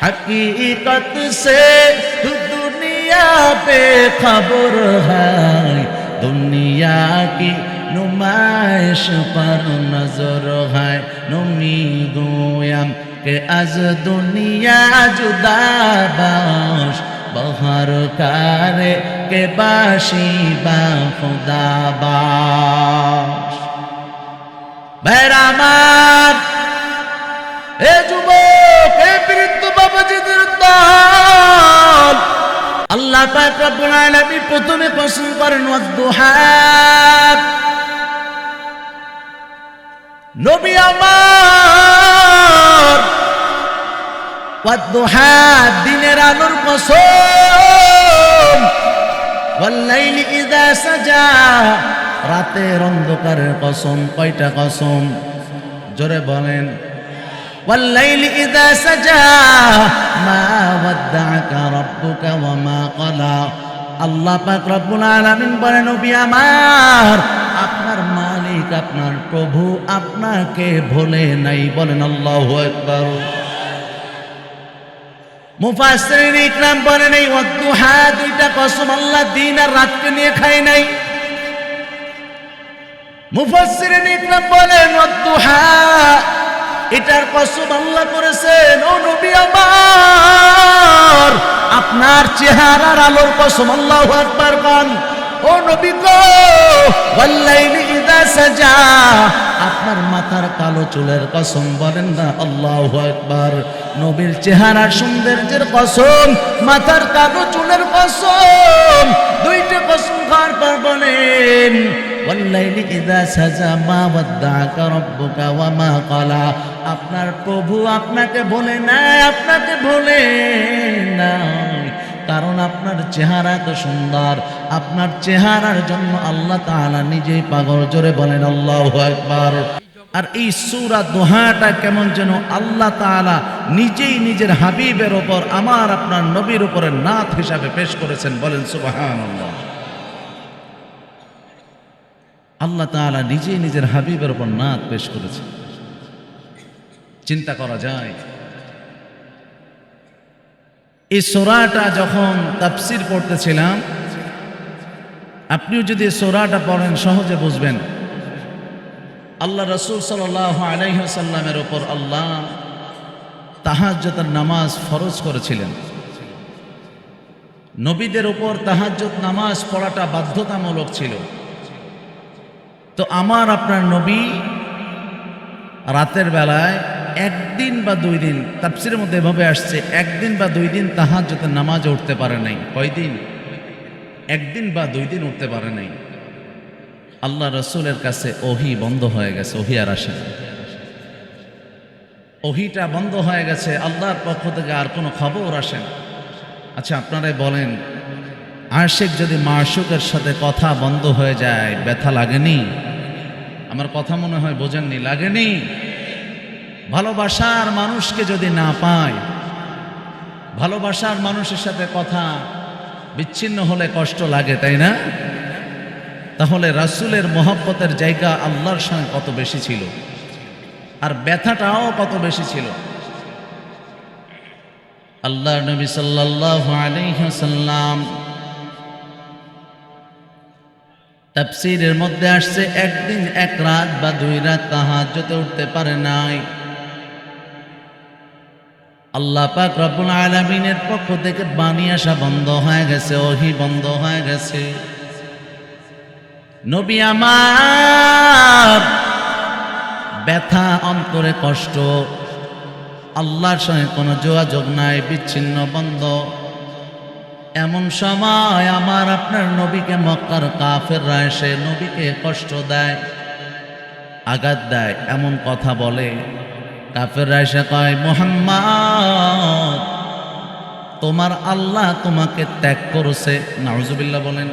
হকীকত সে দুনিয়া পে খবর হাই দুনিয়া কি নুমাইশ পর নজর হাই নুমি গোয়াম কে আজ দুনিয়া জুদা বাস বহার কারে কে বাসি বা খুদা বাস বেড়ামার এ যুবক আল্লাহ পাক প্রথমে কসম করেন নবী আমার ওয়াদুহা দিনের আলোর কসম। সাজা, রাতের অন্ধকারের কসম, কয়টা কসম? জোরে বলেন। والليل إذا سجى ما ودعك ربك وما قلى আল্লাহ পাক রব্বুল আলামিন বলেন নবী আমার আপনার মালিক আপনার প্রভু আপনাকে ভোলে নাই বলেন আল্লাহু আকবার মুফাসসিরিন ইকরাম বলেন এই ওয়াদুহা দুইটা কসম আল্লাহ দিন আর রাতকে নিয়ে খায় নাই মুফাসসিরিন ইকরাম বলেন ওয়াদুহা এটার কসম আল্লাহ করেছেন, ও নবী আমার, আপনার চেহারার আলোর কসম আল্লাহু আকবার গান। ও নবী গো, ওয়াল্লাইলি ইযা সাজা, আপনার মাথার কালো চুলের কসম বলেন না, আল্লাহু আকবার। নবীর চেহারার সৌন্দর্যের কসম, মাথার কালো চুলের কসম, দুইটা কসম খাওয়ার পর বলেন। ওয়াল্লাইলি ইযা সাজা মা ওয়াদ্দাকা মা আপনার প্রভু আপনাকে বলে নাই, আপনাকে বলে নাই। কারণ আপনার চেহারা তো সুন্দর। আপনার চেহারার জন্য আল্লাহ তাআলা নিজেই পাগল, জোরে বলেন আল্লাহু আকবার। আর এই সুরা দোহাটা কেমন যেন আল্লাহ তাআলা নিজেই নিজের হাবিবের ওপর, আমার আপনার নবীর উপরে নাথ হিসাবে পেশ করেছেন, বলেন সুবহানাল্লাহ। আল্লাহ তাআলা নিজেই নিজের হাবিবের ওপর নাথ পেশ করেছে। চিন্তা করা যায়। এই সোরাটা যখন তাফসির পড়তেছিলাম, আপনিও যদি সোরাটা পড়েন, সহজে বুঝবেন। আল্লাহ রসুল সাল আলাইসাল্লামের ওপর আল্লাহ তাহাজ্জতের নামাজ ফরজ করেছিলেন। নবীদের ওপর তাহাজ্জত নামাজ পড়াটা বাধ্যতামূলক ছিল। তো আমার আপনার নবী রাতের বেলায় একদিন বা দুই দিন তাপসির মধ্যে এভাবে আসছে, একদিন বা দুই দিন তাহার যাতে নামাজ উঠতে পারে নাই। কয়দিন একদিন বা দুই দিন উঠতে পারে নাই। আল্লাহ রসুলের কাছে ওহি বন্ধ হয়ে গেছে, ওহি আর আসে ওহিটা বন্ধ হয়ে গেছে, আল্লাহর পক্ষ থেকে আর কোনো খবর আসে না। আচ্ছা আপনারাই বলেন, আশেক যদি মাসুকের সাথে কথা বন্ধ হয়ে যায়, ব্যথা লাগেনি? আমার কথা মনে হয় বোঝেননি, লাগেনি? ভালোবাসার মানুষকে যদি না পায়, ভালোবাসার মানুষের সাথে কথা বিচ্ছিন্ন হলে কষ্ট লাগে, তাই না? তাহলে রাসুলের মহব্বতের জায়গা আল্লাহর সঙ্গে কত বেশি ছিল? আর ব্যথাটাও কত বেশি ছিল? আল্লাহ নবী সাল্লাহ আলহ্লাম তাফসিরের মধ্যে আসছে, একদিন এক রাত বা দুই রাত তাহাজ্জতে উঠতে পারে নাই। আল্লাহ পাক রব্বুল আলামিনের পক্ষ থেকে বাণী আসা বন্ধ হয়ে গেছে, ওহি বন্ধ হয়ে গেছে। নবী আমার, ব্যথা, অন্তরে কষ্ট, আল্লাহর সঙ্গে কোনো যোগাযোগ নাই, বিচ্ছিন্ন, বন্ধ। এমন সময় আমার আপনার নবীকে মক্কার কাফেররা এসে নবীকে কষ্ট দেয়, আঘাত দেয়, এমন কথা বলে। কাফেররা এসে কয়, মোহাম্মদ, তোমার আল্লাহ তোমাকে ত্যাগ করেছে। নাউজুবিল্লাহ বলেন,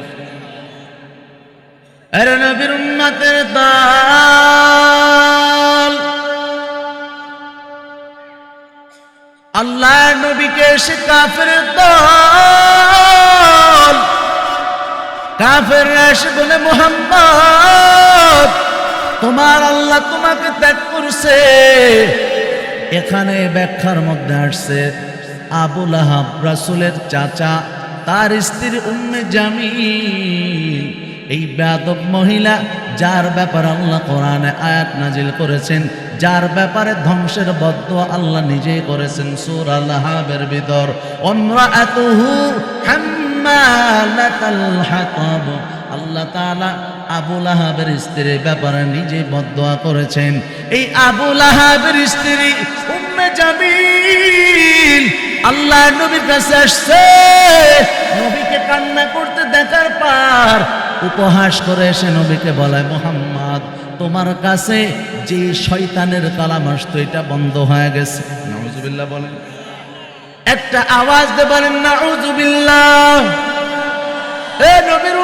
আরে নবীর উম্মতের দল আল্লাহ নবীকে এসে কাফের দল। কাফের এসে বলে, মোহাম্মদ, তোমার আল্লাহ তোমাকে ত্যাগ করছে। এখানে ব্যাখ্যার মধ্যে আসছে আবুল আহাব রাসুলের চাচা, তার স্ত্রীর উম্মে জামিল। এই বেয়াদব মহিলা, যার ব্যাপার আল্লাহ কোরআনে আয়াত নাজিল করেছেন যার ব্যাপারে ধ্বংসের বদ্ধ আল্লাহ নিজেই করেছেন সুর আল্লাহাবের ভিতর। হাম্মালাতাল হাতাব। আল্লাহ তাআলা আবুল আহাবের স্ত্রীর ব্যাপারে নিজেই বদোয়া করেছেন। এই আবুল আহাবের স্ত্রী উম্মে জামিল আল্লাহ নবীর কাছে আসছে। নবীকে কান্না করতে দেখার পর উপহাস করে এসে নবীকে বলে, মোহাম্মদ, তোমার কাছে যে শয়তানের কালাম আসতো, এটা বন্ধ হয়ে গেছে। নাউজুবিল্লাহ বলেন। একটা আওয়াজ দে বলেন নাউজুবিল্লাহ। নবীর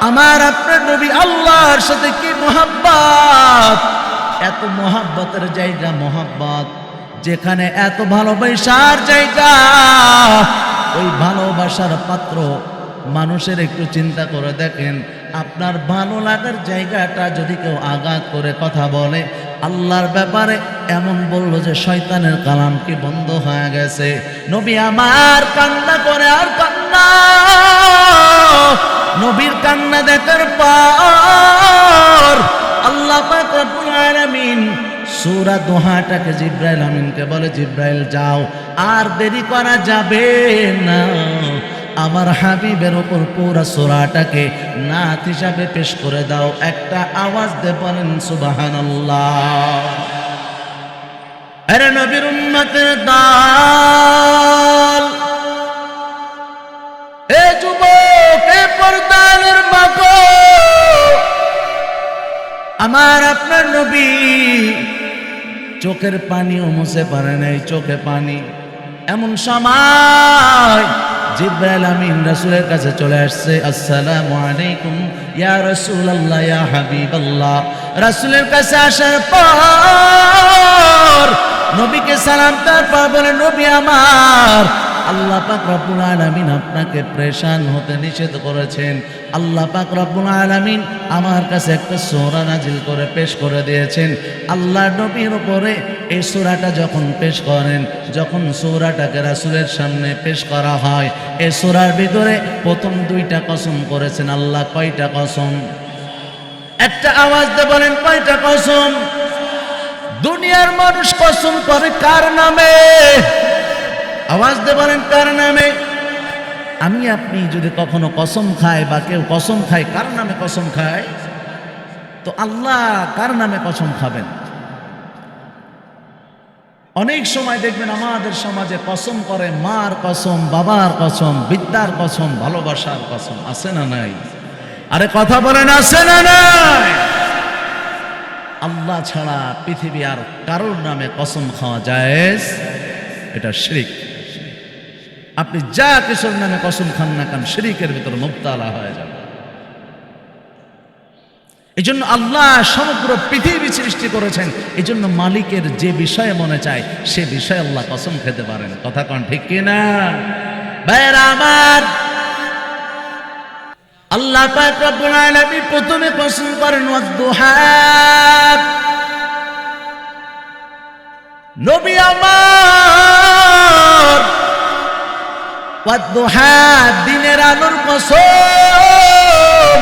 আমার আপনার নবী আল্লাহর সাথে কি মোহাব্বত? এত মোহাব্বতের জায়গা, মোহাব্বত, যেখানে এত ভালোবাসার জায়গা ওই ভালোবাসার পাত্র মানুষের একটু চিন্তা করে দেখেন, আপনার ভালো লাগার জায়গাটা যদি কেউ আঘাত করে কথা বলে, আল্লাহর ব্যাপারে এমন বলল যে শয়তানের কালাম কি বন্ধ হয়ে গেছে। নবী আমার কান্না করে আর কান্না, নবীর কান্না দেখার পর আল্লাহ পাক রব্বুল আলামিন সূরা দোহাটাকে জিব্রাইল আমিনকে বলে, জিব্রাইল, যাও। আর দেরি করা যাবে না। আমার হাবিবের ওপর পুরা সূরাটাকে নাত হিসাবে পেশ করে দাও। একটা আওয়াজ দে বলেন, সুবহানাল্লাহ। আরে নবীর উম্মতের দল। এ যুবক, এ পর্দানের মাগো আমার আপনার নবী চোখের পানিও মুছে পারে নাই, চোখে পানি। এমন সময় জিব্রাইল আমিন রাসূলের কাছে চলে আসছে, আসসালামু আলাইকুম, ইয়া রাসূলুল্লাহ, ইয়া হাবিবাল্লাহ। রাসূলের কাছে আসার পর নবীকে সালাম তারপর বলে, নবী আমার আল্লাহ পাক রব্বুল আলামিন আপনাকে প্রেশান হতে নিষেধ করেছেন। আল্লাহ পাক রব্বুল আলামিন আমার কাছে একটা সূরা নাজিল করে পেশ করে দিয়েছেন। আল্লাহ নবীর উপরে এই সূরাটা যখন পেশ করেন, যখন সূরাটাকে রাসূলের সামনে পেশ করা হয়, এই সূরার ভিতরে প্রথম দুইটা কসম করেছেন। আল্লাহ কয়টা কসম? একটা আওয়াজ দিয়ে বলেন, কয়টা কসম? দুনিয়ার মানুষ কসম করে কার নামে? আওয়াজ দিয়ে বলেন কার নামে? আমি আপনি যদি কখনো কসম খায় বা কেউ কসম খায়, কার নামে কসম খায়? তো আল্লাহ কার নামে কসম খাবেন? অনেক সময় দেখবেন আমাদের সমাজে কসম করে মার কসম, বাবার কসম, বিদ্যার কসম, ভালোবাসার কসম, আছে না নাই? আরে কথা বলেন, আছে না নাই? আল্লাহ ছাড়া পৃথিবী আর কারোর নামে কসম খাওয়া যায় এটা শিরিক। আপনি যা কিছুর নামে কসম খান না খান শিরিকের ভিতর মুক্তালা হয়ে যাবে। এই জন্য আল্লাহ সমগ্র পৃথিবী সৃষ্টি করেছেন। এই জন্য মালিকের যে বিষয়ে মনে চায়, সে বিষয়ে আল্লাহ কসম খেতে পারেন। কথা কন ঠিক কিনা? ভাইয়েরা আমার, আল্লাহ পাক প্রথমে কসম করেন নবী আমার দিনের আলোর কসম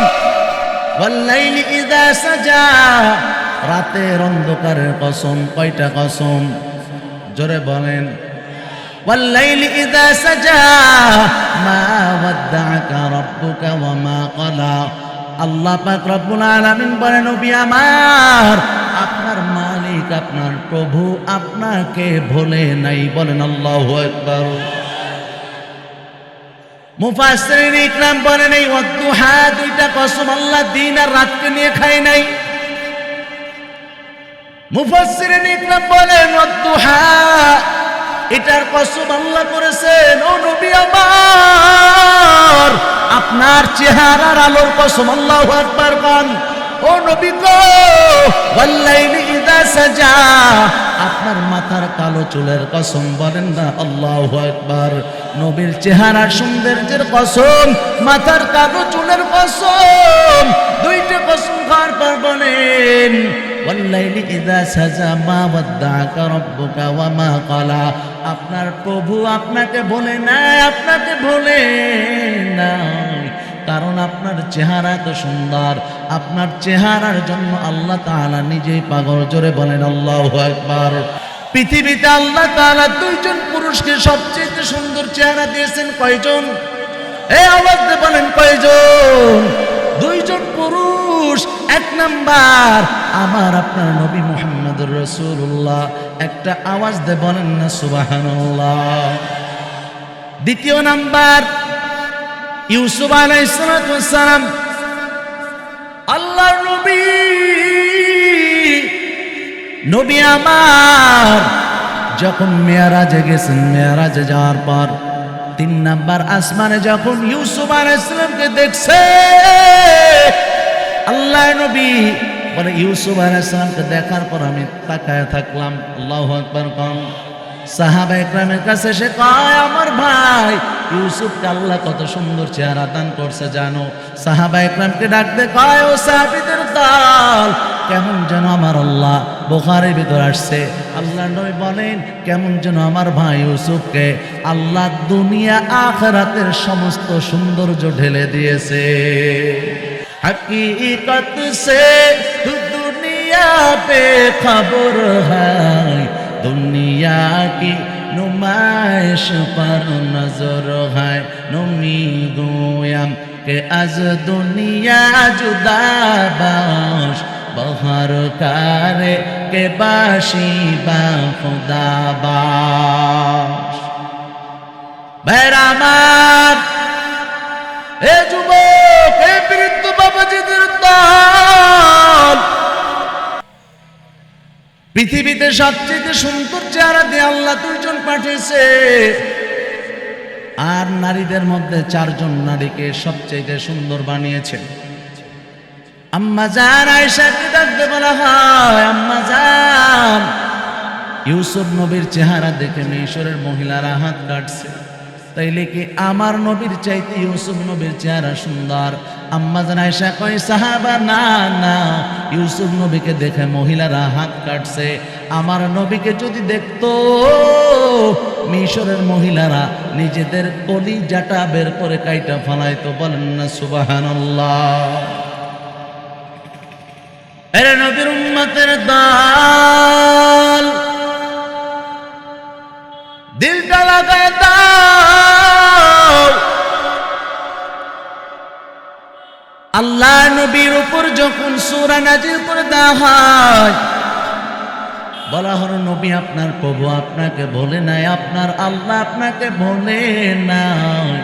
ওয়াল্লাইলি ইযা সাজা রাতের অন্ধকারের কসম কয়টা কসম জোরে বলেন والليل إذا سجى ما ودعك ربك وما قلى আল্লাহ পাক রব্বুল আলামিন বলেন নবী আমার আপনার মালিক আপনার প্রভু আপনাকে ভোলে নাই বলেন আল্লাহু আকবার মুফাসসিরিন ইকরাম বলেন এই অদ্দুহা দুইটা কসম আল্লাহ দিন আর রাতকে নিয়ে খায় নাই। মুফাসরিন ইকরাম বলেন অদ্দুহা এটার কসম আল্লাহ করেছেন, ও নবী আমার, আপনার চেহারার আলোর কসম আল্লাহ আকবার, গান ও নবী গো, ওয়াল্লাইলি ইদা সাজা। আপনার মাথার কালো চুলের কসম বলেন না, আল্লাহু আকবার। নবীর চেহারা সৌন্দর্যের কসম, মাথার কালো চুলের কসম, দুইটা কসম খাওয়ার পর বলেন, ওয়াল্লাইলি ইযা সাজা, মা ওয়াদ্দাআকা রাব্বুকা ওয়া মা ক্বালা। আপনার প্রভু আপনাকে বলে না আপনাকে বলে নাই কারণ আপনার চেহারা তো সুন্দর। আপনার চেহারার জন্য আল্লাহ তাআলা নিজেই পাগল। জোরে বলেন, আল্লাহ আকবার। পৃথিবীতে আল্লাহ তাআলা দুইজন পুরুষকে সবচেয়ে সুন্দর চেহারা দিয়েছেন কয়জন? এই আওয়াজ বলেন, কয়জন? দুইজন পুরুষ, এক নাম্বার আমার আপনার নবী মুহাম্মদুর রাসূলুল্লাহ। একটা আওয়াজ দিয়ে বলেন না, সুবহানাল্লাহ। দ্বিতীয় নাম্বার ইউসুফ আলাইহিস সালাম আল্লাহর নবী আমার, যখন মেয়ারাজে গেছেন, মেয়ারাজে যাওয়ার পর তিন নাম্বার আসমানে যখন ইউসুফ আলাইসালামকে দেখছে আল্লাহ নবী বলে, ইউসুফ আলাইসালামকে দেখার পর আমি তাকায় থাকলাম। আল্লাহ আকবর কম সাহাবা একরামের কাছে সে কয়, আমার ভাই ইউসুফকে আল্লাহ কত সুন্দর চেহারা দান করছে জানো। সাহাবা একরামকে ডাকতে কয়, ও সাহাবিদের দল, কেমন যেন আমার আল্লাহ বোখারের ভিতর আসছে। আল্লাহ নবী বলেন, কেমন যেন আমার ভাই ইউসুফকে আল্লাহ দুনিয়া আখ রাতের সমস্ত সৌন্দর্য ঢেলে দিয়েছে। হকীকত সে দুনিয়া পে খবর হয়, দুনিয়া কি नुमाइश पर नजर है नमी गोयम के अज दुनिया जुदा बाश बहर कारे के बाशी बा खुदा बाश बैरामार এ যুবক এ বৃদ্ধ বাবাজিদের দল পৃথিবীতে সবচেয়ে সুন্দর চেহারা দিয়ে আল্লাহ দুইজন পাঠিয়েছে। আর নারীদের মধ্যে চারজন নারীকে সবচেয়ে সুন্দর বানিয়েছেন ইউসুফ নবীর চেহারা দেখে মিশরের মহিলারা হাত কাটছে। তাইলে কি আমার নবীর চাইতে ইউসুফ নবীর চেহারা সুন্দর? আম্মা জান আয়েশা কয়, সাহাবা, না না, ইউসুফ নবীকে দেখে মহিলারা হাত কাটছে। আমার নবীকে যদি দেখতো, মিশরের মহিলারা নিজেদের কলিজাটা বের করে কাইটা ফালাইতো। বলেন না, সুবহানাল্লাহ। এরে নবীর উম্মতের দল। দিলটা লাগায় আল্লাহ নবীর উপর যখন সূরা নাজিল করে দেওয়া হয়, বলা হলো, নবী আপনার প্রভু আপনাকে বলে নাই, আপনার আল্লাহ আপনাকে বলে নাই,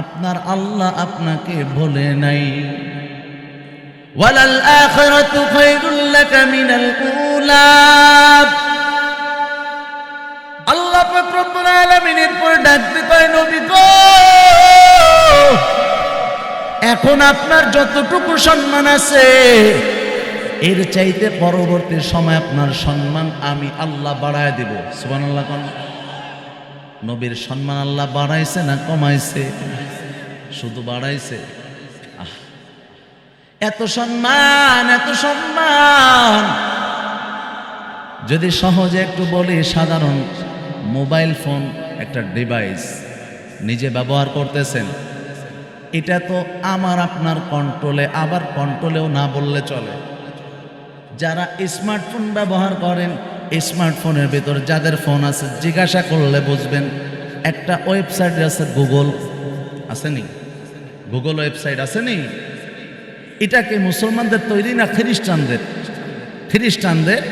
আপনার আল্লাহ আপনাকে বলে নাই। ওয়ালাল আখিরাতু খায়রুল মিনাল উলা। আল্লাহ পাক রব্বুল আলামিনের পর ডাকতে কয় নবী গো! এখন আপনার যতটুকু সম্মান আছে, এর চাইতে পরবর্তী সময় আপনার সম্মান আমি আল্লাহ বাড়ায় দেব। সুবান আল্লাহ কন। নবীর সম্মান আল্লাহ বাড়াইছে না কমাইছে? শুধু বাড়াইছে। এত সম্মান এত সম্মান। যদি সহজে একটু বলি, সাধারণ মোবাইল ফোন একটা ডিভাইস নিজে ব্যবহার করতেছেন। এটা তো আমার আপনার কন্ট্রোলে, আবার কন্ট্রোলেও না বললে চলে। যারা স্মার্টফোন ব্যবহার করেন, স্মার্টফোনের ভিতর যাদের ফোন আছে, জিজ্ঞাসা করলে বুঝবেন, একটা ওয়েবসাইট আছে গুগল। আসেনি? গুগল ওয়েবসাইট আসেনি? এটা কি মুসলমানদের তৈরি না খ্রিস্টানদের? খ্রিস্টানদের?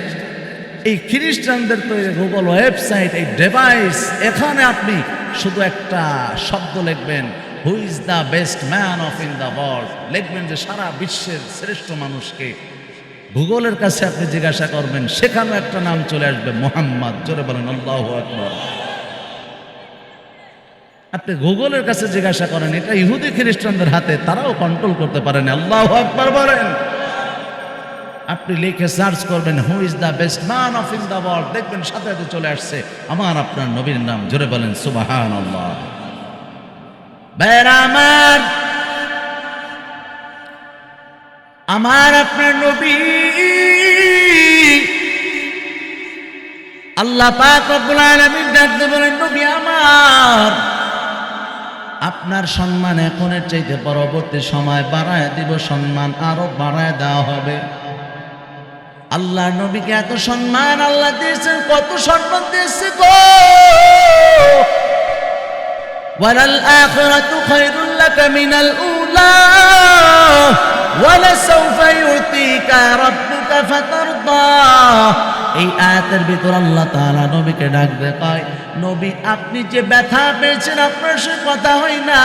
এই খ্রিস্টানদের তৈরি গুগল ওয়েবসাইট, এই ডিভাইস এখানে আপনি শুধু একটা শব্দ লিখবেন who is the best man of in the world লিখবেন যে সারা বিশ্বের শ্রেষ্ঠ মানুষকে। ভূগোলের কাছে আপনি জিজ্ঞাসা করবেন সেখানেও একটা নাম চলে আসবে, মোহাম্মদ। জোরে বলেন, আল্লাহ আকবর। আপনি গুগলের কাছে জিজ্ঞাসা করেন, এটা ইহুদি খ্রিস্টানদের হাতে, তারাও কন্ট্রোল করতে পারেন। আল্লাহ আকবর বলেন। আপনি লিখে সার্চ করবেন who is the best man of in the world দেখবেন সাথে সাথে চলে আসছে, আমার আপনার নবীর নাম। জোরে বলেন সুবাহান আল্লাহ আমার আমার আপনার নবী। আল্লাহ পাক ডাকতে বলেন, নবী আমার, আপনার সম্মান এখনের চাইতে পরবর্তী সময় বাড়ায় দিব, সম্মান আরও বাড়ায় দেওয়া হবে। আল্লাহ নবীকে এত সম্মান আল্লাহ দিয়েছেন, কত সম্মান দিয়েছে গো! وللآخرة خير لك من الأولى ولسوف يؤتيك ربك فترضى এই আয়াতের ভিতর আল্লাহ তাআলা নবীকে ডাকবে কয় নবী আপনি যে ব্যথা পেয়েছেন আপনার সে কথা হয় না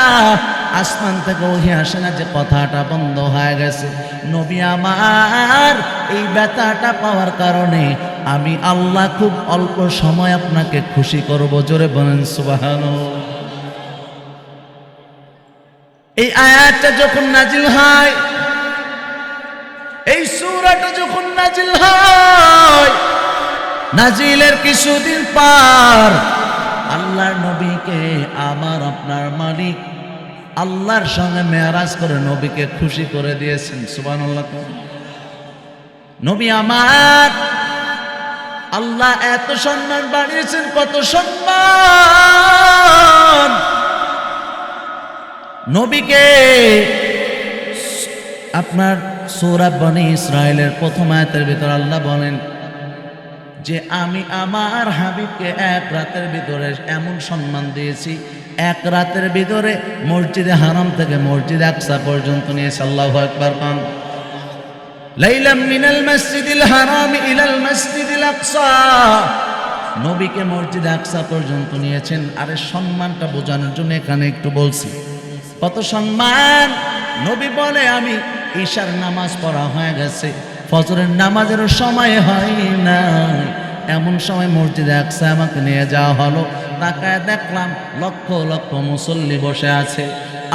আসমান থেকে ওহি আসে না যে কথাটা বন্ধ হয়ে গেছে নবী আমার এই ব্যথাটা পাওয়ার কারণে আমি আল্লাহ খুব অল্প সময় আপনাকে খুশি করব জোরে বলেন সুবহানাল্লাহ এই আয়াতটা যখন নাজিল হয়, এই সূরাটা যখন নাজিল হয়, নাজিলের কিছুদিন পার আল্লাহর নবীকে, আমার আপনার মালিক আল্লাহর সঙ্গে মেয়ারাজ করে নবীকে খুশি করে দিয়েছেন। সুবহানাল্লাহ। নবী আমার, আল্লাহ এত সম্মান বাড়িয়েছেন কত সম্মান। নবীকে আপনার সৌরভ বনি ইসরায়েলের প্রথম আয়তের ভিতর আল্লাহ বলেন যে আমি আমার হাবিবকে এক রাতের ভিতরে এমন সম্মান দিয়েছি, এক রাতের ভিতরে মসজিদে হারাম থেকে মসজিদ আকসা পর্যন্ত নিয়েছে, আল্লাহ একবার পান লাইলাম মিনাল মসজিদিল হারাম ইলাল মসজিদিল আকসা। নবীকে মসজিদ আকসা পর্যন্ত নিয়েছেন। আরে সম্মানটা বোঝানোর জন্য এখানে একটু বলছি। কত সম্মান। নবী বলে, আমি ঈশার নামাজ পড়া হয়ে গেছে। ফজরের নামাজের সময় হয় না এমন সময় মসজিদে একসা আমাকে নিয়ে যাওয়া হলো। তাকায় দেখলাম লক্ষ লক্ষ মুসল্লি বসে আছে।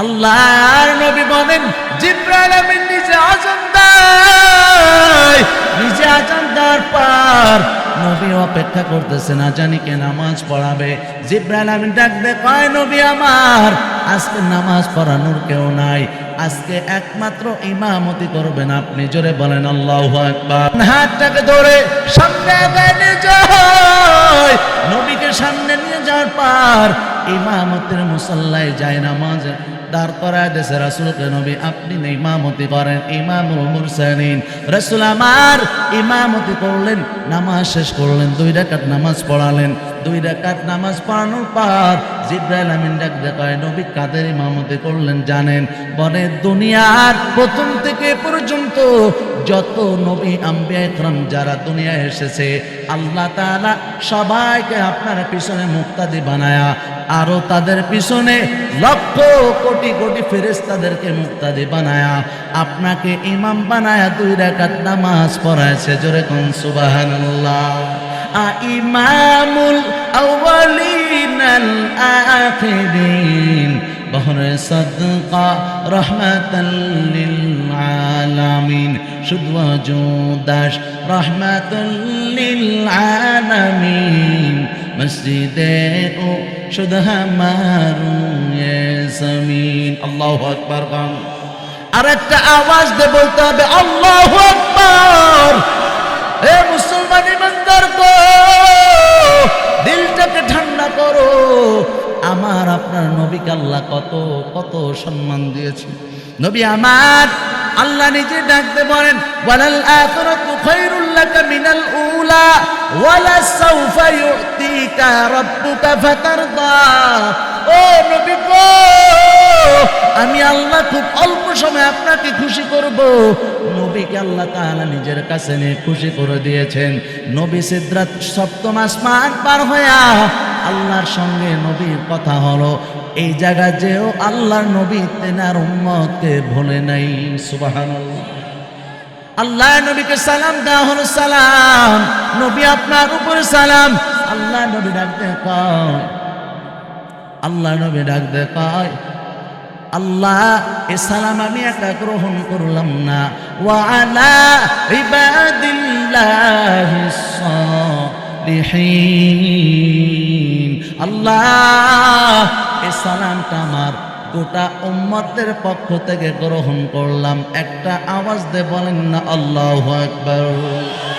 আল্লাহর নবী বলেন, জিব্রাইল আমিন নিজে আজান দেয় নিজে আজান দেওয়ার পর নবী অপেক্ষা করতেছে, না জানি কে নামাজ পড়াবে। জিব্রাইল আমিন ডাকবে, কয় নবী আমার, আজকে নামাজ পড়ানোর কেউ নাই, আজকে একমাত্র ইমামতি করবেন আপনি। জোরে বলেন, আল্লাহু আকবার। হাতটাকে ধরে সামনে আগায় যায় নবীকে সামনে নিয়ে যাওয়ার পর ইমামতের মুসল্লায় যায় নামাজ দাঁড় করায় দেশে রাসুলকে নবী, আপনি না ইমামতি করেন। ইমামুল মুরসালিন। রাসূল আমার ইমামতি করলেন, নামাজ শেষ করলেন, দুই রাকাত নামাজ পড়ালেন। দুই রাকাত নামাজ পড়ানোর পর জিব্রাইল আমিন ডাক দেখায় নবী কাদের ইমামতি করলেন জানেন? বনে দুনিয়ার প্রথম থেকে পর্যন্ত যত নবী আম্বিয়া ইকরাম যারা দুনিয়ায় এসেছে, আল্লাহ তাআলা সবাইকে আপনার পিছনে মুক্তাদি বানায়া, আরও তাদের পিছনে লক্ষ কোটি কোটি ফেরেস তাদেরকে মুক্তাদি বানায়া, আপনাকে ইমাম বানায়া দুই রাকাত নামাজ পড়াইছে, জোরে কোন সুবহানাল্লাহ। আ ইমামুল আউয়ালিনাল আখিরিন। বহরে সদকা রহমাতাল্লিল আলামিন শুধু জুদাস রহমাতাল্লিল আলামিন মসজিদে ও শুধু হামারু জমিন। আল্লাহু আকবার গান। আর একটা আওয়াজ দিয়ে বলতে হবে, আল্লাহু আকবার। নবীকে আল্লাহ কত কত সম্মান দিয়েছে। নবী আমার, আল্লাহ নিজে ডাকতে বলেন, ওয়ালাল আখিরাতু খায়রুল লাকা মিনাল উলা, ওয়ালা সাউফা ইউতিকা রাব্বুকা ফাতারদা। ও নবী আমি আল্লাহ খুব অল্প সময় আপনাকে খুশি করব। নবীকে আল্লাহ তাআলা নিজের কাছে নিয়ে খুশি করে দিয়েছেন। নবী সিদ্রাত সপ্তম আসমান পার হইয়া আল্লাহর সঙ্গে নবীর কথা হলো, এই জায়গা যেও আল্লাহর নবী তেনার উম্মতকে ভুলে নাই, সুবহানাল্লাহ। আল্লাহ নবীকে সালাম দেওয়া হলো সালাম, নবী আপনার উপরে সালাম আল্লাহ নবী ডাকতে কয় আল্লাহ নবী ডাকতে কয়, আল্লাহ, এ সালাম আমি একা গ্রহণ করলাম না। ওয়ালা ইবাদিল্লাহ সালিহিন। আল্লাহ, এ সালামটা আমার গোটা উম্মতের পক্ষ থেকে গ্রহণ করলাম। একটা আওয়াজ দে বলেন না, আল্লাহ আকবার।